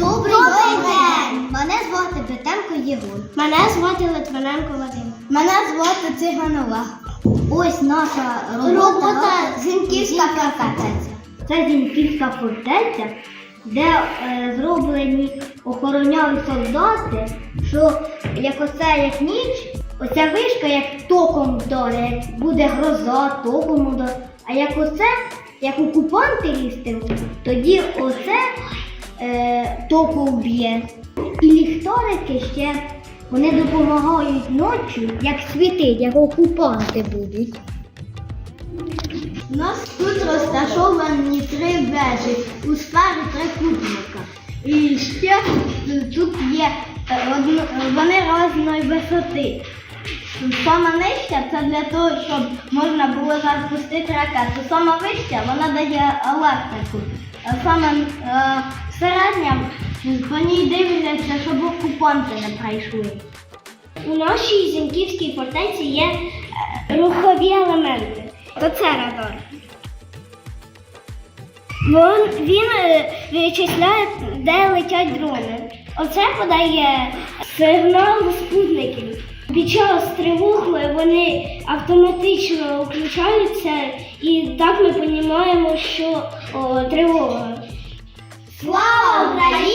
Добрий, день! Мене звати Бетенко Єгор. Мене звати Литвиненко Вадим. Мене звати Циганова. Ось наша робота, Робота Зінківська фортеця. Це Зіньківська фортеця, де е, зроблені охороняли солдати, що як оце як ніч, оця вишка як током вдарить, буде гроза, током удар. А як оце, як окупанти лістимуть, тоді оце е, повб'є. І ліхторики ще вони допомагають ночі, як світить, як окупанти будуть. У нас тут розташовані три вежі у сфері трикутника. І ще тут є е, вони різної висоти. Сама нижча це для того, щоб можна було запустити ракету. Сама вища вона дає електрику. Саме е, середня по ній дивляться, щоб окупанти не прийшли. У нашій Зіньківській фортеці є е, рухові елементи. То це радар. Він, він е, вичисляє, де летять дрони. Оце подає сигнал спутників. Під час тривоги вони автоматично включаються, і так ми розуміємо, що о, тривога. Слава Україні!